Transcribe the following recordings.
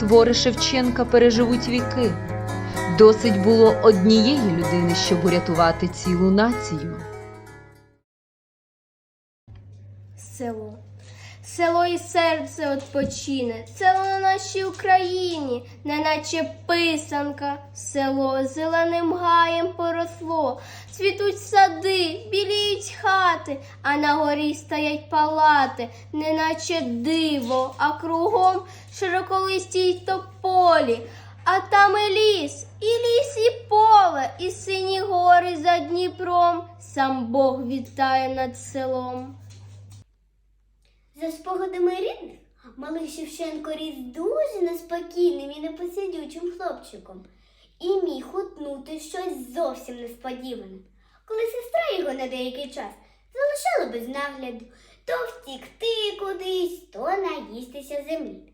твори Шевченка переживуть віки. Досить було однієї людини, щоб урятувати цілу націю. село. Село і серце відпочине, село на нашій Україні, неначе писанка, село зеленим гаєм поросло, цвітуть сади, біліють хати, а на горі стоять палати, неначе диво, а кругом широколисті й тополі. А там і ліс, і ліс, і поле, і сині гори за Дніпром, сам Бог вітає над селом. За спогадами рідних, малий Шевченко ріс дуже неспокійним і непосидючим хлопчиком і міг утнути щось зовсім несподіване. Коли сестра його на деякий час залишала без нагляду, то втікти кудись, то наїстися землі.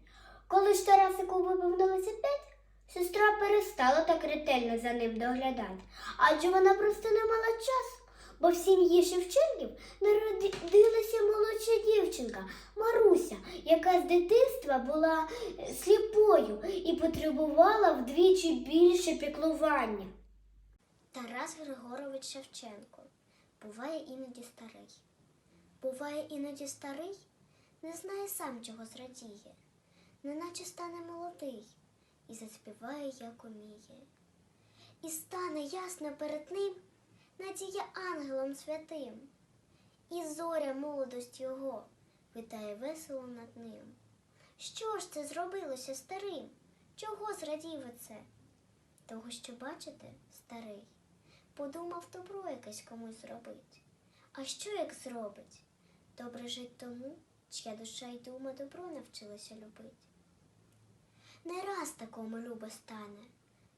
Коли ж Тарасику виповнилося п'ять, сестра перестала так ретельно за ним доглядати, адже вона просто не мала часу. Бо в сім'ї Шевченків народилася молодша дівчинка Маруся, яка з дитинства була е, сліпою і потребувала вдвічі більше піклування. Тарас Григорович Шевченко буває іноді старий. Буває іноді старий, не знає сам, чого зрадіє, неначе стане молодий і заспіває, як уміє. І стане ясно перед ним надія ангелом святим, і зоря молодості його витає весело над ним. Що ж це зробилося старим? Чого зрадів оце? Того, що бачите, старий, подумав добро якесь комусь зробить. А що як зробить? Добре жить тому, чия душа й дума добро навчилася любить. Не раз такому любо стане,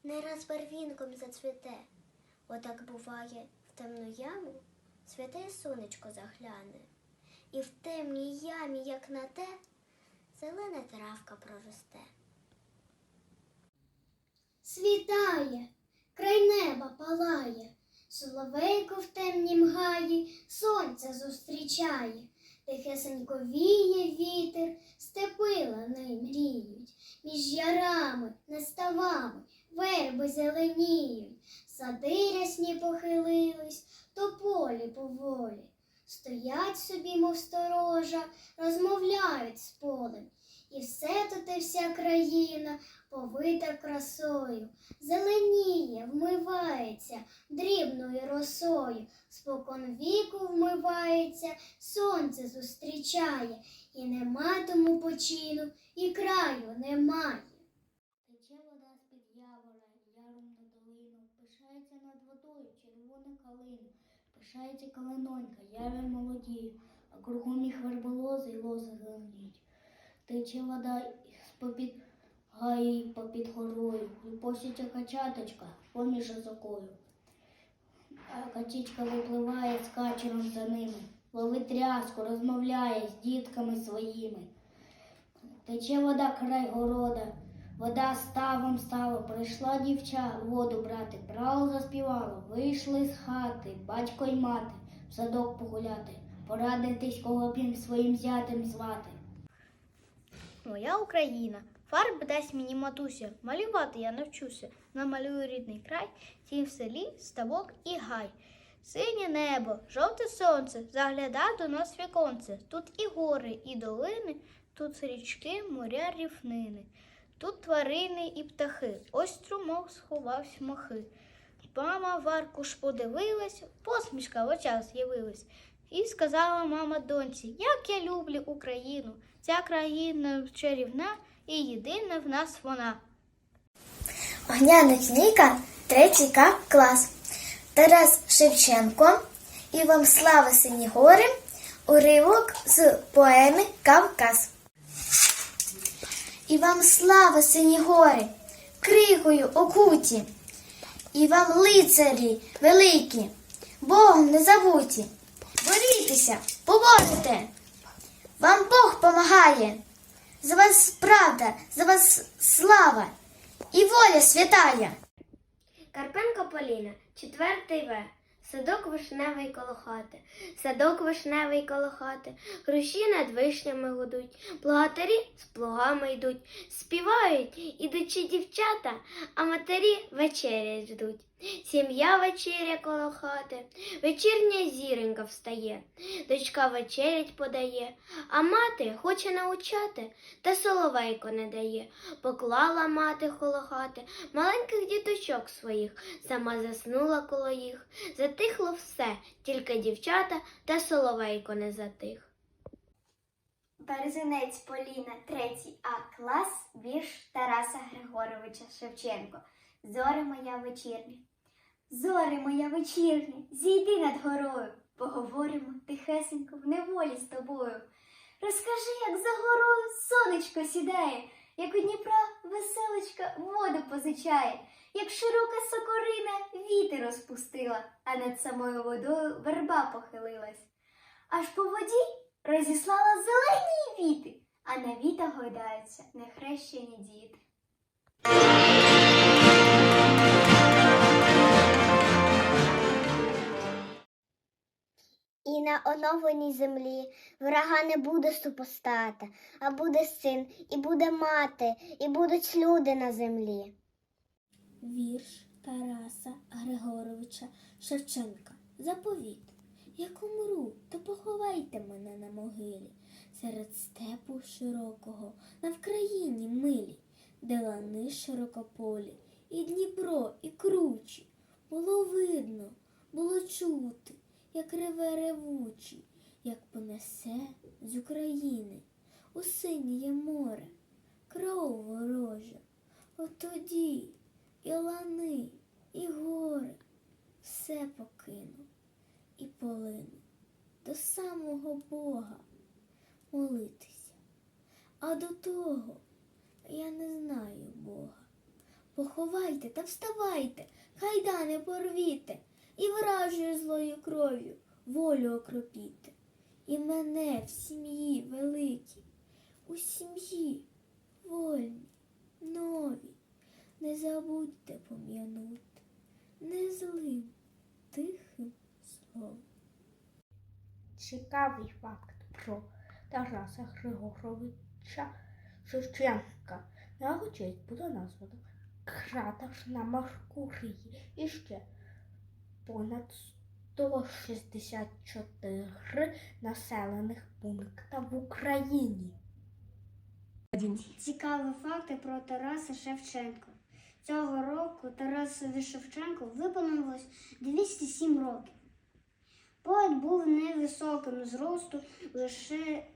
не раз барвінком зацвіте. Отак буває в темну яму святе сонечко загляне, і в темній ямі, як на те, зелена травка проросте. Світає, край неба палає, соловейко в темнім гаї сонця зустрічає, тихесенько віє вітер, степи лани мріють, між ярами, наставами, верби зеленіють. Сади рясні похилились, тополі поволі. Стоять собі, мов сторожа, розмовляють з полем. І все тут і вся країна повита красою, зеленіє, вмивається дрібною росою, спокон віку вмивається, сонце зустрічає, і нема тому почину, і краю немає. Тече вода з-під явора, яром на долину, пишається над водою червона калина, пишається калинонька, яви молоді, а кругом їх верболози й лози гленіть. Тече вода з-попід гаї попід горою, і посіча качаточка поміж озокою. А качечка випливає з качером за ними, ловить тряску, розмовляє з дітками своїми. Тече вода край города, вода ставом стала, прийшла дівча воду брати, право заспівала, вийшли з хати, батько й мати, в садок погуляти, порадитись, кого б їм своїм зятем звати. Моя Україна, фарби дасть мені матуся, малювати я навчуся, намалюю рідний край, тім в селі ставок і гай. Синє небо, жовте сонце, загляда до нас віконце. Тут і гори, і долини, тут річки, моря, рівнини, тут тварини і птахи, ось струмок сховався мохи. Мама в аркуш подивилась, посмішка в очах з'явилась. І сказала мама доньці, як я люблю Україну. Ця країна чарівна і єдина в нас вона. Огняна книга, третій клас. Тарас Шевченко. І вам слава сині гори. Уривок з поеми Кавказ. І вам слава сині гори, кригою окуті. І вам лицарі великі, Богом не забуті. Борітеся, поможете. Вам Бог помагає. За вас правда, за вас слава і воля святая. Карпенко Поліна, четвертий В. Садок вишневий коло хати, садок вишневий коло хати, груші над вишнями гудуть, плугатарі з плугами йдуть, співають ідучі дівчата, а матері вечерять ждуть. Сім'я вечеря коло хати, вечірня зіронька встає, дочка вечерять подає, а мати хоче научати, та соловейко не дає. Поклала мати коло хати маленьких діточок своїх, сама заснула коло їх. Затихло все, тільки дівчата та соловейко не затих. Березинець Поліна, третій А клас, вірш Тараса Григоровича Шевченко. Зоре моя вечірня. Зоре моя вечірня, зійди над горою, поговоримо тихесенько в неволі з тобою. Розкажи, як за горою сонечко сідає, як у Дніпра веселочка воду позичає, як широка сокорина вітер розпустила, а над самою водою верба похилилась. Аж по воді розіслала зелені віти, а на вітах гойдаються нехрещені діти. І на оновленій землі врага не буде супостата, а буде син, і буде мати, і будуть люди на землі. Вірш Тараса Григоровича Шевченка. Заповіт. Як умру, то поховайте мене на могилі, серед степу широкого, на Вкраїні милі, де лани широкополі, і Дніпро, і кручі. Було видно, було чути, як реве ревучий, як понесе з України у синє море, кров ворожа. От тоді і лани, і гори, все покину і полину до самого Бога молитися. А до того я не знаю Бога. Поховайте та вставайте, хайда не порвіте, і вражою злою кров'ю волю окропіте. І мене в сім'ї великій, у сім'ї вольній, новій. Не забудьте пом'янути не злим, тихим словом. Цікавий факт про Тараса Григоровича Шевченка. Його честь буде названо кратер на Меркурії і ще понад 164 населених пункта в Україні. Цікаві факти про Тараса Шевченка. Цього року Тарасові Шевченку виповнилось 207 років. Поет був невисоким зросту лише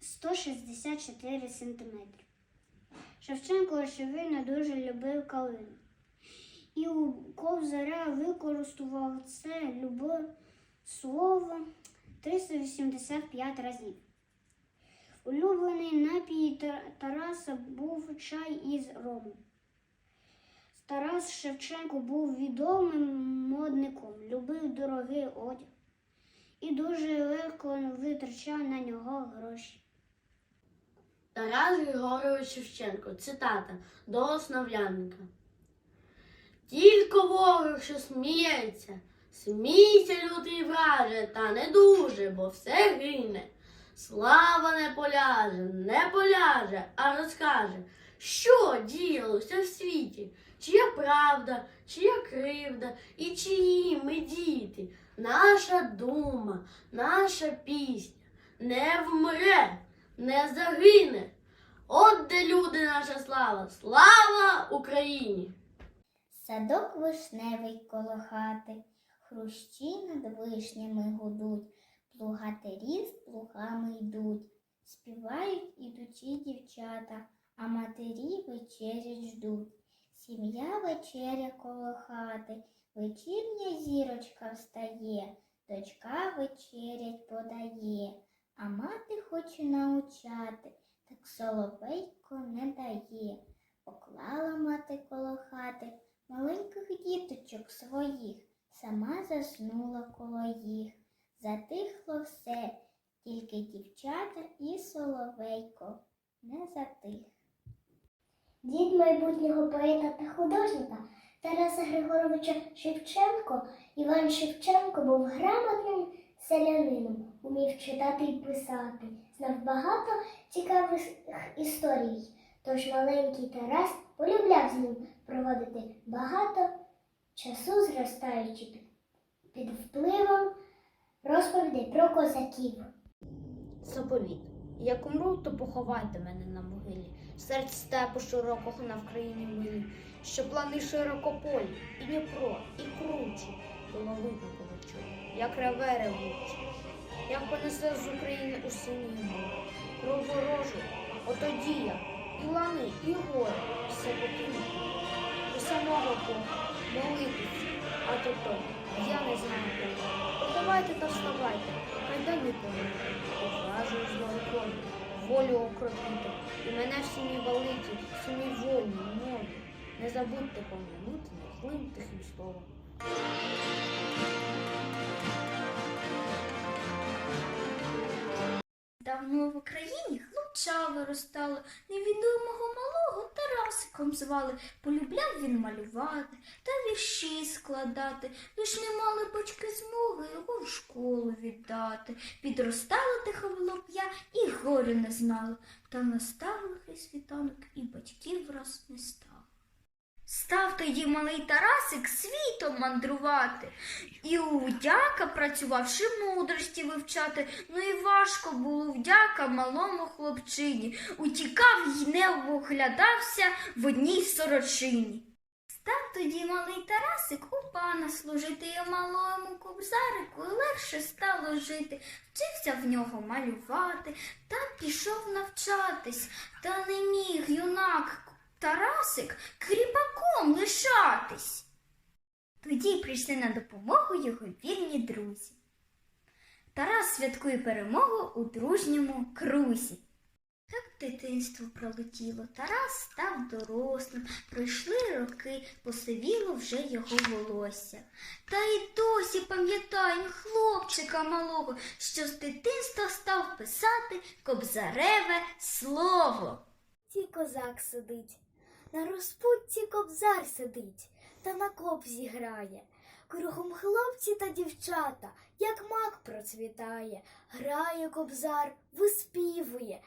164 см. Шевченко, очевидно, дуже любив калину. І у Ковзаря використовував це любе слово 385 разів. Улюблений напій Тараса був чай із рому. Тарас Шевченко був відомим модником, любив дорогий одяг і дуже легко витрачав на нього гроші. Тарас Григорович Шевченко, цитата до основлянника. Тільки ворог, що сміється, смійся, лютий враже, та не дуже, бо все гине. Слава не поляже, не поляже, а розкаже, що діялося в світі, чия правда, чия кривда і чиї ми діти. Наша дума, наша пісня не вмре, не загине. От де люди наша слава! Слава Україні! Садок вишневий коло хати, хрущі над вишнями гудуть, плугатирі з плугами йдуть, співають ідучі дівчата, а матері вечерять ждуть. Сім'я вечеря коло хати, вечірня зірочка встає, дочка вечерять подає, а мати хоче научати, так соловейко не дає. Поклала мати коло хати маленьких діточок своїх, сама заснула коло їх. Затихло все, тільки дівчата і соловейко не затих. Дід майбутнього поета та художника Тараса Григоровича Шевченко Іван Шевченко був грамотним селянином, умів читати і писати, знав багато цікавих історій. Тож маленький Тарас полюбляв з ним проводити багато часу, зростаючи під, впливом розповідей про козаків. Заповіт. Як умру, то поховайте мене на могилі, серед степу широкого на Вкраїні милі, що плани широкополі, і Дніпро, і кручі, було видно було як реве ревучі, як понесе з України у море, кров ворожу, отоді я, і лани, і гори, все покину, до самого Бога, молитися, а то то, я не знаю кого. Поховайте та вставайте, хай не помилує, покажу знову крові, волю окропіти, і мене в сім'ї великі, в сім'ї вольні, нові. Не забудьте пом'янути злим тихим словом. Давно в Україні хлопча виростала, невідомого малого Тарасиком звали. Полюбляв він малювати та вірші складати, лиш не мали батьки змоги його в школу віддати. Підростала тихо волоп'я і горю не знала, та настав лихий світанок, і батьків враз не стало. Став тоді малий Тарасик світом мандрувати, і у вдяка працювавши мудрості вивчати, ну і важко було вдяка малому хлопчині, утікав й не оглядався в одній сорочині. Став тоді малий Тарасик у пана служити, і малому кобзарику легше стало жити. Вчився в нього малювати, та пішов навчатись, та не міг юнак Тарасик кріпаком лишатись. Тоді прийшли на допомогу його вірні друзі. Тарас святкує перемогу у дружньому крузі. Так дитинство пролетіло, Тарас став дорослим, пройшли роки, посивіло вже його волосся. Та й досі пам'ятаємо хлопчика малого, що з дитинства став писати кобзареве слово. Ці козак сидить, на розпутці кобзар сидить, та на кобзі грає. Кругом хлопці та дівчата, як мак процвітає, грає кобзар, виспівує,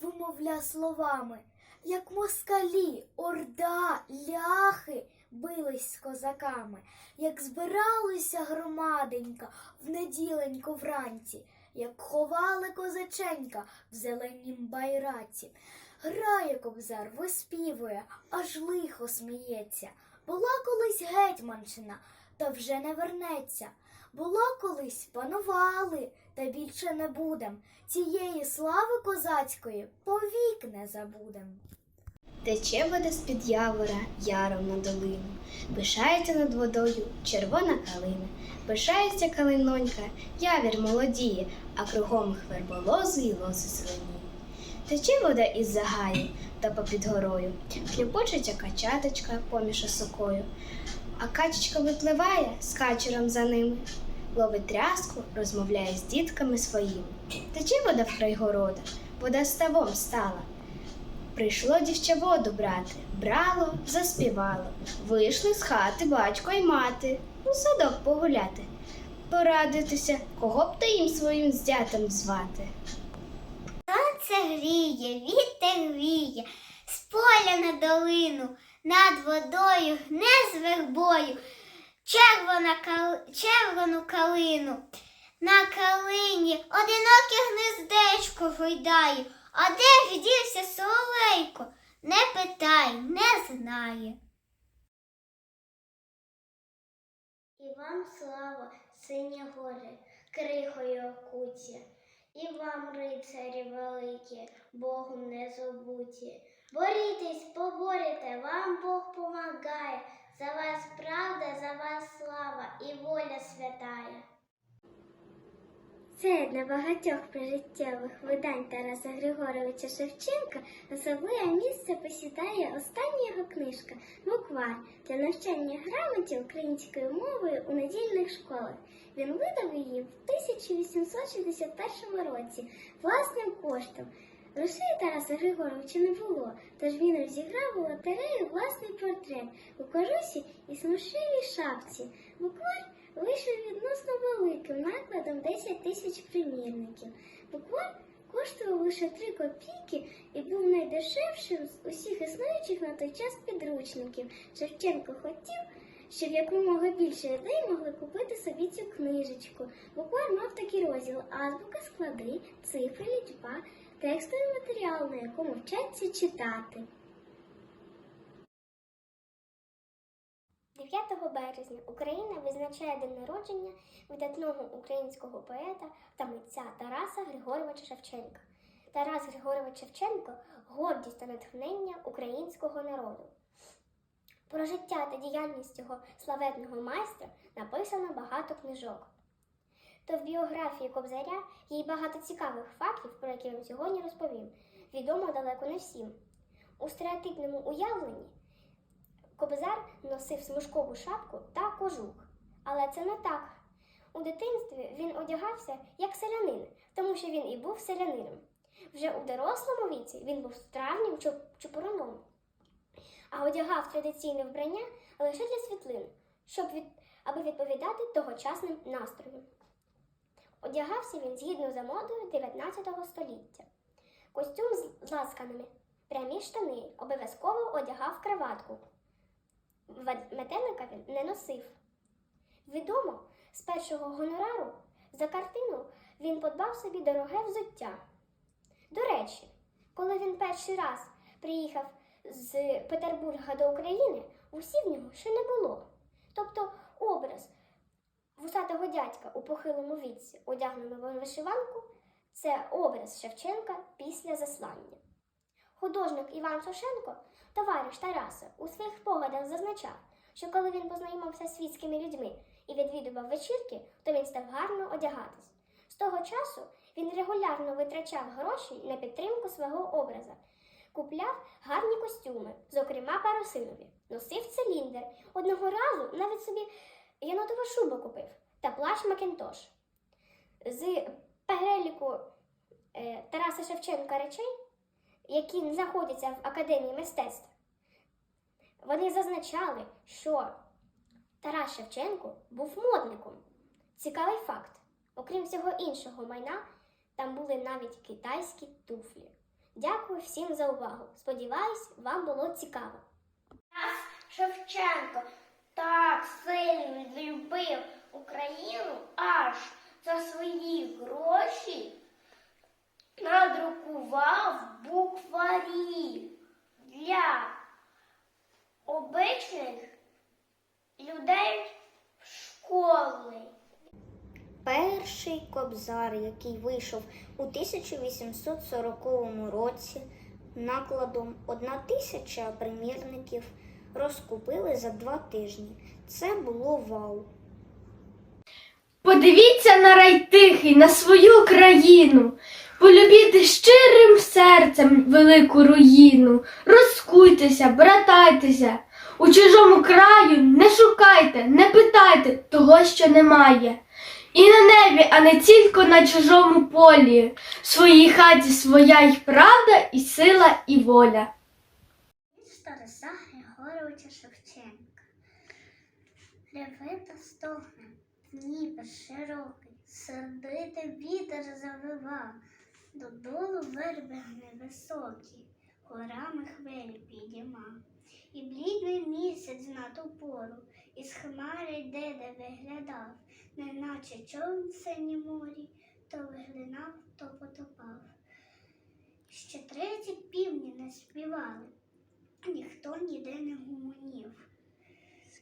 вимовля словами, як москалі, орда, ляхи бились з козаками, як збиралися громаденька в неділенько вранці, як ховали козаченька в зеленім байраці. Грає кобзар, виспівує, аж лихо сміється. Була колись гетьманщина, та вже не вернеться. Була колись панували, та більше не будем. Цієї слави козацької повік не забудем. Тече вода з-під явора яром на долину, Пишається над водою червона калина, Пишається калинонька, явір молодіє, А кругом хверболози й лози зеленіє. Тече вода із загаю та попід горою, Хлюпочеться качаточка поміж осокою, А качечка випливає з качером за ними, Ловить тряску, розмовляє з дітками своїми. Тече вода в край города, вода ставом стала. Прийшло дівча воду брати, брало, заспівало. Вийшли з хати батько й мати, у садок погуляти, порадитися, кого б то їм своїм зятем звати. Сонце гріє, вітер віє, з поля на долину, над водою гне з вербою, червона кал... червону калину. На калині одиноке гнездечко гойдає, а де ж дівся соловейко? Не питай, не знає. І вам слава, сині гори, крихою окуті. І вам, рицарі великі, Богом не забуті. Борітесь, поборете, вам Бог помагає. За вас правда, за вас слава і воля святая. Це для багатьох прожиттєвих видань Тараса Григоровича Шевченка особливе місце посідає остання його книжка Буквар для навчання грамоті українською мовою у недільних школах. Він видав її в 1861 році власним коштом. Грошей Тараса Григоровича не було, тож він розіграв у лотерею власний портрет у кожусі і смушевій шапці. Буквар вийшов відносно великим накладом 10 тисяч примірників. Буквар коштував лише 3 копійки і був найдешевшим з усіх існуючих на той час підручників. Шевченко хотів, щоб якомога більше людей могли купити собі цю книжечку. Буквар мав такий розділ азбука, склади, цифри, лічба, текстовий матеріал, на якому вчаться читати. 9 березня Україна визначає день народження видатного українського поета та митця Тараса Григоровича Шевченка. Тарас Григорович Шевченко гордість та натхнення українського народу. Про життя та діяльність цього славетного майстра написано багато книжок. То в біографії Кобзаря є й багато цікавих фактів, про які я вам сьогодні розповім. Відомо далеко не всім. У стереотипному уявленні Кобзар носив смужкову шапку та кожух. Але це не так. У дитинстві він одягався як селянин, тому що він і був селянином. Вже у дорослому віці він був справжнім чуп- а одягав традиційне вбрання лише для світлин, щоб від... аби відповідати тогочасним настроям. Одягався він згідно за модою 19 століття. Костюм з ласканими, прямі штани, обов'язково одягав краватку. Метелика він не носив. Відомо, з першого гонорару за картину він подбав собі дороге взуття. До речі, коли він перший раз приїхав з Петербурга до України, усі в нього ще не було. Тобто образ вусатого дядька у похилому віці, одягненого в вишиванку, це образ Шевченка після заслання. Художник Іван Сушенко, товариш Тараса, у своїх спогадах зазначав, що коли він познайомився з світськими людьми і відвідував вечірки, то він став гарно одягатись. З того часу він регулярно витрачав гроші на підтримку свого образа, купляв гарні костюми, зокрема парусинові, носив циліндр. Одного разу навіть собі єнотову шубу купив та плащ Макінтош. З переліку е, Тараса Шевченка речей, які знаходяться в Академії мистецтв, вони зазначали, що Тарас Шевченко був модником. Цікавий факт. Окрім всього іншого майна, там були навіть китайські туфлі. Дякую всім за увагу. Сподіваюсь, вам було цікаво. Шевченко так сильно любив Україну аж за свої гроші надрукував букварі для обичних людей школи. Перший кобзар, який вийшов у 1840 році накладом 1 тисяча примірників, розкупили за два тижні. Це було вау. Подивіться на рай тихий, на свою країну, полюбіте щирим серцем велику руїну, розкуйтеся, братайтеся, у чужому краю не шукайте, не питайте того, що немає. І на небі, а не тільки на чужому полі, в своїй хаті своя й правда, і сила, і воля. Тараса Григоровича Шевченка. Реве та стогне, Дніпр широкий, сердитий вітер завива, додолу верби невисокі, горами хвилі підійма. І блідний місяць на ту пору, із хмари йде, де виглядав, неначе човн в синім морі, то виглинав, то потопав. Ще тридцять півні не співали, ніхто ніде не гумонів.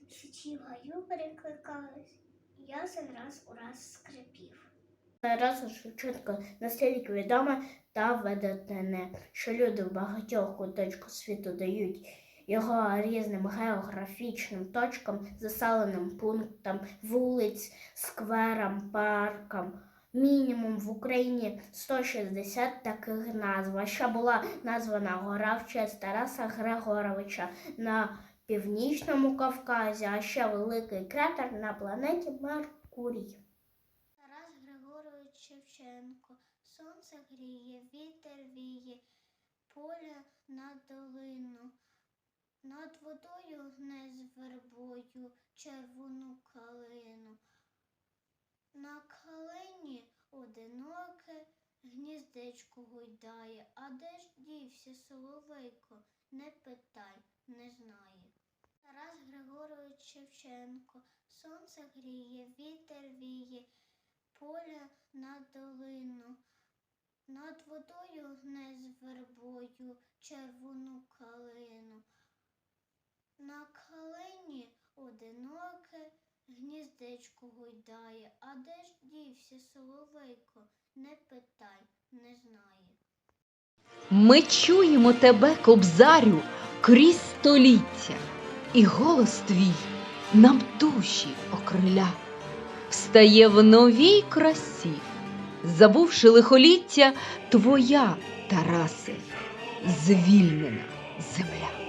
Січі в гаю перекликались, ясен раз у раз скрипів. Тараса Шевченко настільки відоме та видатне, що люди в багатьох куточках світу дають його різним географічним точкам, заселеним пунктам, вулиць, скверам, паркам. Мінімум в Україні 160 таких назв. Ще була названа гора в честь Тараса Григоровича на північному Кавказі, а ще великий кратер на планеті Меркурій. Тарас Григорович Шевченко, Сонце гріє, вітер віє, поля над долину. Над водою гне з вербою червону калину. На калині одиноке гніздечко гойдає, а де ж дівся соловейко, не питай, не знає. Тарас Григорович Шевченко, сонце гріє, вітер віє, поля над долину. Над водою гне з вербою червону калину. На калині одиноке гніздечко гойдає, а де ж дівся соловейко, не питай, не знає. Ми чуємо тебе, кобзарю, крізь століття, і голос твій нам душі окриля, встає в новій красі, забувши лихоліття, твоя, Тарасе, звільнена земля.